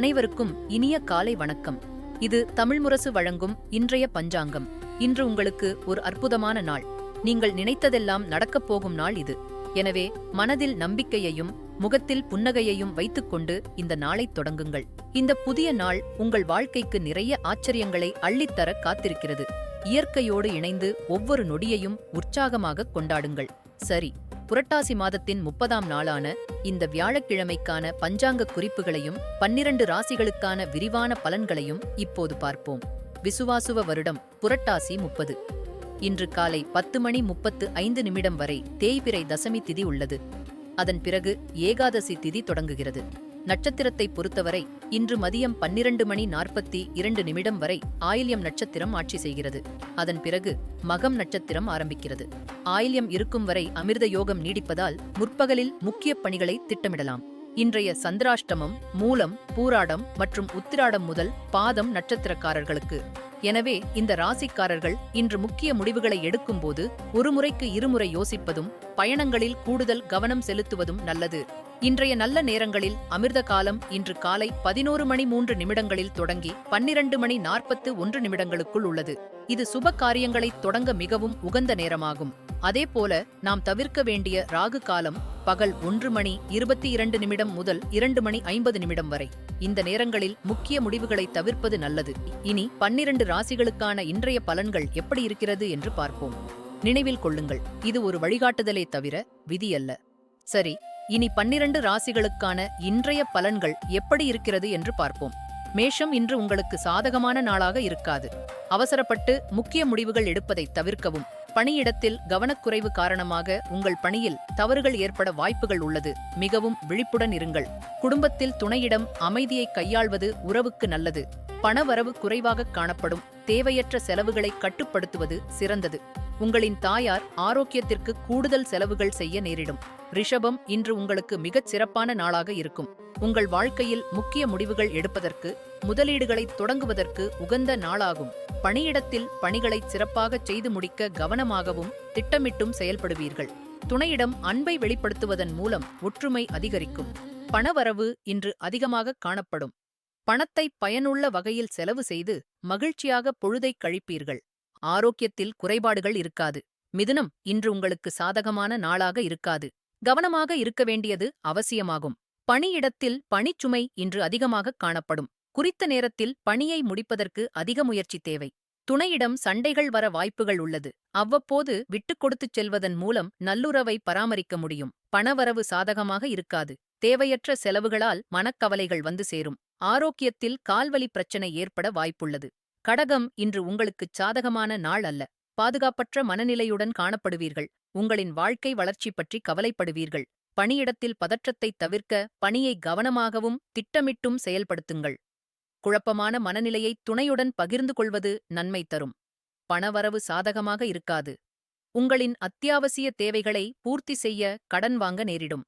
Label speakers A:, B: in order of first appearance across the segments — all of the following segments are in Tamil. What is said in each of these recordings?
A: அனைவருக்கும் இனிய காலை வணக்கம். இது தமிழ் முரசு வழங்கும் இன்றைய பஞ்சாங்கம். இன்று உங்களுக்கு ஒரு அற்புதமான நாள். நீங்கள் நினைத்ததெல்லாம் நடக்கப் போகும் நாள் இது. எனவே மனதில் நம்பிக்கையையும் முகத்தில் புன்னகையையும் வைத்துக்கொண்டு இந்த நாளைத் தொடங்குங்கள். இந்த புதிய நாள் உங்கள் வாழ்க்கைக்கு நிறைய ஆச்சரியங்களை அள்ளித்தர காத்திருக்கிறது. இயற்கையோடு இணைந்து ஒவ்வொரு நொடியையும் உற்சாகமாக கொண்டாடுங்கள். சரி புரட்டாசி மாதத்தின் முப்பதாம் நாளான இந்த வியாழக்கிழமைக்கான பஞ்சாங்க குறிப்புகளையும் பன்னிரண்டு ராசிகளுக்கான விரிவான பலன்களையும் இப்போது பார்ப்போம். விசுவாசுவ வருடம் புரட்டாசி முப்பது. இன்று காலை பத்து மணி முப்பத்து ஐந்து நிமிடம் வரை தேய்பிரை தசமி திதி உள்ளது. அதன் பிறகு ஏகாதசி திதி தொடங்குகிறது. நட்சத்திரத்தை பொறுத்தவரை இன்று மதியம் பன்னிரண்டு மணி நாற்பத்தி இரண்டு நிமிடம் வரை ஆயில்யம் நட்சத்திரம் ஆட்சி செய்கிறது. அதன் பிறகு மகம் நட்சத்திரம் ஆரம்பிக்கிறது. ஆயில்யம் இருக்கும் வரை அமிர்த யோகம் நீடிப்பதால் முற்பகலில் முக்கிய பணிகளை திட்டமிடலாம். இன்றைய சந்திராஷ்டமம் மூலம் பூராடம் மற்றும் உத்திராடம் முதல் பாதம் நட்சத்திரக்காரர்களுக்கு. எனவே இந்த ராசிக்காரர்கள் இன்று முக்கிய முடிவுகளை எடுக்கும்போது ஒருமுறைக்கு இருமுறை யோசிப்பதும் பயணங்களில் கூடுதல் கவனம் செலுத்துவதும் நல்லது. இன்றைய நல்ல நேரங்களில் அமிர்த காலம் இன்று காலை பதினோரு மணி மூன்று நிமிடங்களில் தொடங்கி பன்னிரண்டு மணி நாற்பத்து ஒன்று நிமிடங்களுக்குள் உள்ளது. இது சுப காரியங்களை தொடங்க மிகவும் உகந்த நேரமாகும். அதேபோல நாம் தவிர்க்க வேண்டிய ராகு காலம் பகல் ஒன்று மணி இருபத்தி இரண்டு நிமிடம் முதல் இரண்டு மணி ஐம்பது நிமிடம் வரை. இந்த நேரங்களில் முக்கிய முடிவுகளை தவிர்ப்பது நல்லது. இனி பன்னிரண்டு ராசிகளுக்கான இன்றைய பலன்கள் எப்படி இருக்கிறது என்று பார்ப்போம். நினைவில் கொள்ளுங்கள். இது ஒரு வழிகாட்டுதலே தவிர விதியல்ல. சரி இனி பன்னிரண்டு ராசிகளுக்கான இன்றைய பலன்கள் எப்படி இருக்கிறது என்று பார்ப்போம். மேஷம் இன்று உங்களுக்கு சாதகமான நாளாக இருக்காது. அவசரப்பட்டு முக்கிய முடிவுகள் எடுப்பதை தவிர்க்கவும். பணியிடத்தில் கவனக்குறைவு காரணமாக உங்கள் பணியில் தவறுகள் ஏற்பட வாய்ப்புகள் உள்ளது. மிகவும் விழிப்புடன் இருங்கள். குடும்பத்தில் துணையிடம் அமைதியை கையாள்வது உறவுக்கு நல்லது. பணவரவு குறைவாக காணப்படும். தேவையற்ற செலவுகளை கட்டுப்படுத்துவது சிறந்தது. உங்களின் தாயார் ஆரோக்கியத்திற்கு கூடுதல் செலவுகள் செய்ய நேரிடும். ரிஷபம் இன்று உங்களுக்கு மிகச் சிறப்பான நாளாக இருக்கும். உங்கள் வாழ்க்கையில் முக்கிய முடிவுகள் எடுப்பதற்கு முதலீடுகளை தொடங்குவதற்கு உகந்த நாளாகும். பணியிடத்தில் பணிகளை சிறப்பாக செய்து முடிக்க கவனமாகவும் திட்டமிட்டும் செயல்படுவீர்கள். துணையிடம் அன்பை வெளிப்படுத்துவதன் மூலம் ஒற்றுமை அதிகரிக்கும். பணவரவு இன்று அதிகமாக காணப்படும். பணத்தை பயனுள்ள வகையில் செலவு செய்து மகிழ்ச்சியாக பொழுதைக் கழிப்பீர்கள். ஆரோக்கியத்தில் குறைபாடுகள் இருக்காது. மிதுனம் இன்று உங்களுக்கு சாதகமான நாளாக இருக்காது. கவனமாக இருக்க வேண்டியது அவசியமாகும். பணியிடத்தில் பணிச்சுமை இன்று அதிகமாக காணப்படும். குறித்த நேரத்தில் பணியை முடிப்பதற்கு அதிக முயற்சி தேவை. துணையிடம் சண்டைகள் வர வாய்ப்புகள் உள்ளது. அவ்வப்போது விட்டுக் கொடுத்துச் செல்வதன் மூலம் நல்லுறவை பராமரிக்க முடியும். பணவரவு சாதகமாக இருக்காது. தேவையற்ற செலவுகளால் மனக்கவலைகள் வந்து சேரும். ஆரோக்கியத்தில் கால்வலி பிரச்சனை ஏற்பட வாய்ப்புள்ளது. கடகம் இன்று உங்களுக்குச் சாதகமான நாள் அல்ல. பாதுகாப்பற்ற மனநிலையுடன் காணப்படுவீர்கள். உங்களின் வாழ்க்கை வளர்ச்சி பற்றி கவலைப்படுவீர்கள். பணியிடத்தில் பதற்றத்தைத் தவிர்க்க பணியை கவனமாகவும் திட்டமிட்டும் செயல்படுத்துங்கள். குழப்பமான மனநிலையை துணையுடன் பகிர்ந்து கொள்வது நன்மை தரும். பணவரவு சாதகமாக இருக்காது. உங்களின் அத்தியாவசிய தேவைகளை பூர்த்தி செய்ய கடன் வாங்க நேரிடும்.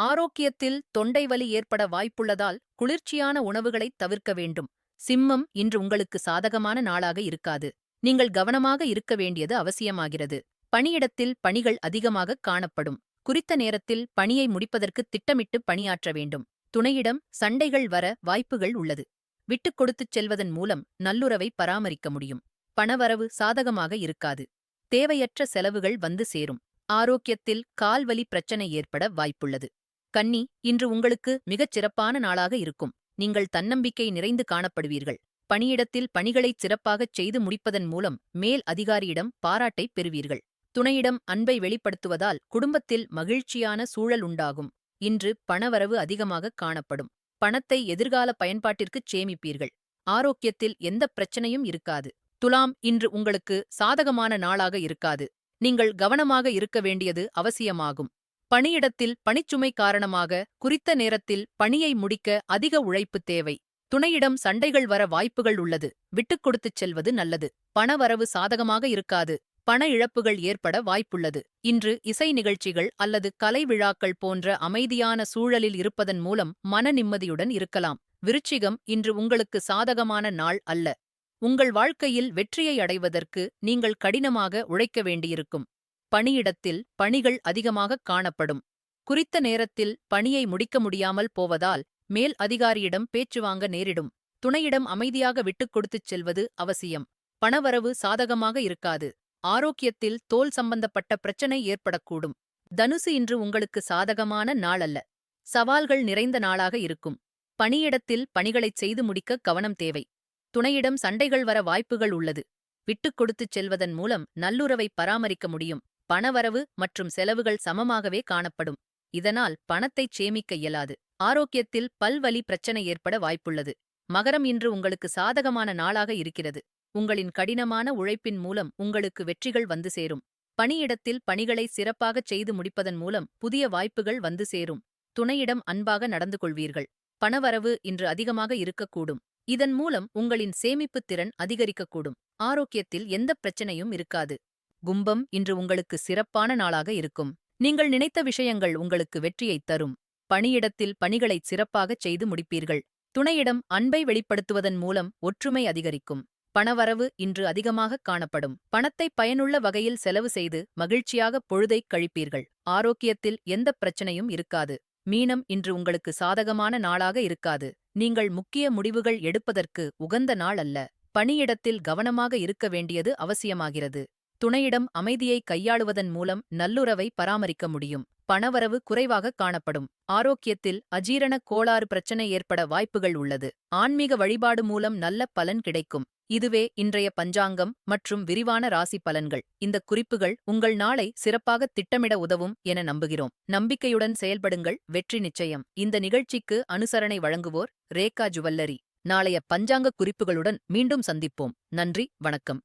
A: ஆரோக்கியத்தில் தொண்டை வலி ஏற்பட வாய்ப்புள்ளதால் குளிர்ச்சியான உணவுகளைத் தவிர்க்க வேண்டும். சிம்மம் இன்று உங்களுக்கு சாதகமான நாளாக இருக்காது. நீங்கள் கவனமாக இருக்க வேண்டியது அவசியமாகிறது. பணியிடத்தில் பணிகள் அதிகமாக காணப்படும். குறித்த நேரத்தில் பணியை முடிப்பதற்கு திட்டமிட்டு பணியாற்ற வேண்டும். துணையிடம் சண்டைகள் வர வாய்ப்புகள் உள்ளது. விட்டுக் கொடுத்துச் செல்வதன் மூலம் நல்லுறவை பராமரிக்க முடியும். பணவரவு சாதகமாக இருக்காது. தேவையற்ற செலவுகள் வந்து சேரும். ஆரோக்கியத்தில் கால்வலி பிரச்சனை ஏற்பட வாய்ப்புள்ளது. கன்னி இன்று உங்களுக்கு மிகச் சிறப்பான நாளாக இருக்கும். நீங்கள் தன்னம்பிக்கை நிறைந்து காணப்படுவீர்கள். பணியிடத்தில் பணிகளைச் சிறப்பாகச் செய்து முடிப்பதன் மூலம் மேல் அதிகாரியிடம் பாராட்டைப் பெறுவீர்கள். துணையிடம் அன்பை வெளிப்படுத்துவதால் குடும்பத்தில் மகிழ்ச்சியான சூழல் உண்டாகும். இன்று பணவரவு அதிகமாகக் காணப்படும். பணத்தை எதிர்கால பயன்பாட்டிற்குச் சேமிப்பீர்கள். ஆரோக்கியத்தில் எந்தப் பிரச்சனையும் இருக்காது. துலாம் இன்று உங்களுக்கு சாதகமான நாளாக இருக்காது. நீங்கள் கவனமாக இருக்க வேண்டியது அவசியமாகும். பணியிடத்தில் பணிச்சுமை காரணமாக குறித்த நேரத்தில் பணியை முடிக்க அதிக உழைப்பு தேவை. துணையிடம் சண்டைகள் வர வாய்ப்புகள் உள்ளது. விட்டுக் கொடுத்துச் செல்வது நல்லது. பணவரவு சாதகமாக இருக்காது. பண இழப்புகள் ஏற்பட வாய்ப்புள்ளது. இன்று இசை நிகழ்ச்சிகள் அல்லது கலை விழாக்கள் போன்ற அமைதியான சூழலில் இருப்பதன் மூலம் மன நிம்மதியுடன் இருக்கலாம். விருச்சிகம் இன்று உங்களுக்கு சாதகமான நாள் அல்ல. உங்கள் வாழ்க்கையில் வெற்றியை அடைவதற்கு நீங்கள் கடினமாக உழைக்க வேண்டியிருக்கும். பணியிடத்தில் பணிகள் அதிகமாகக் காணப்படும். குறித்த நேரத்தில் பணியை முடிக்க முடியாமல் போவதால் மேல் அதிகாரியிடம் பேச்சு வாங்க நேரிடும். துணையிடம் அமைதியாக விட்டுக் கொடுத்துச் செல்வது அவசியம். பணவரவு சாதகமாக இருக்காது. ஆரோக்கியத்தில் தோல் சம்பந்தப்பட்ட பிரச்சனை ஏற்படக்கூடும். தனுசு இன்று உங்களுக்கு சாதகமான நாள் அல்ல. சவால்கள் நிறைந்த நாளாக இருக்கும். பணியிடத்தில் பணிகளைச் செய்து முடிக்க கவனம் தேவை. துணையிடம் சண்டைகள் வர வாய்ப்புகள் உள்ளது. விட்டுக் கொடுத்துச் செல்வதன் மூலம் நல்லுறவை பராமரிக்க முடியும். பணவரவு மற்றும் செலவுகள் சமமாகவே காணப்படும். இதனால் பணத்தைச் சேமிக்க இயலாது. ஆரோக்கியத்தில் பல்வலி பிரச்சனை ஏற்பட வாய்ப்புள்ளது. மகரம் இன்று உங்களுக்கு சாதகமான நாளாக இருக்கிறது. உங்களின் கடினமான உழைப்பின் மூலம் உங்களுக்கு வெற்றிகள் வந்து சேரும். பணியிடத்தில் பணிகளை சிறப்பாகச் செய்து முடிப்பதன் மூலம் புதிய வாய்ப்புகள் வந்து சேரும். துணையிடம் அன்பாக நடந்து கொள்வீர்கள். பணவரவு இன்று அதிகமாக இருக்கக்கூடும். இதன் மூலம் உங்களின் சேமிப்புத் திறன் அதிகரிக்கக்கூடும். ஆரோக்கியத்தில் எந்தப் பிரச்சனையும் இருக்காது. கும்பம் இன்று உங்களுக்கு சிறப்பான நாளாக இருக்கும். நீங்கள் நினைத்த விஷயங்கள் உங்களுக்கு வெற்றியைத் தரும். பணியிடத்தில் பணிகளைச் சிறப்பாகச் செய்து முடிப்பீர்கள். துணையிடம் அன்பை வெளிப்படுத்துவதன் மூலம் ஒற்றுமை அதிகரிக்கும். பணவரவு இன்று அதிகமாக காணப்படும். பணத்தை பயனுள்ள வகையில் செலவு செய்து மகிழ்ச்சியாக பொழுதைக் கழிப்பீர்கள். ஆரோக்கியத்தில் எந்தப் பிரச்சனையும் இருக்காது. மீனம் இன்று உங்களுக்கு சாதகமான நாளாக இருக்காது. நீங்கள் முக்கிய முடிவுகள் எடுப்பதற்கு உகந்த நாள் அல்ல. பணியிடத்தில் கவனமாக இருக்க வேண்டியது அவசியமாகிறது. துணையிடம் அமைதியை கையாளுவதன் மூலம் நல்லுறவை பராமரிக்க முடியும். பணவரவு குறைவாக காணப்படும். ஆரோக்கியத்தில் அஜீரண கோளாறு பிரச்சனை ஏற்பட வாய்ப்புகள் உள்ளது. ஆன்மீக வழிபாடு மூலம் நல்ல பலன் கிடைக்கும். இதுவே இன்றைய பஞ்சாங்கம் மற்றும் விரிவான ராசி பலன்கள். இந்த குறிப்புகள் உங்கள் நாளை சிறப்பாக திட்டமிட உதவும் என நம்புகிறோம். நம்பிக்கையுடன் செயல்படுங்கள். வெற்றி நிச்சயம். இந்த நிகழ்ச்சிக்கு அனுசரணை வழங்குவோர் ரேகா ஜுவல்லரி. நாளைய பஞ்சாங்க குறிப்புகளுடன் மீண்டும் சந்திப்போம். நன்றி. வணக்கம்.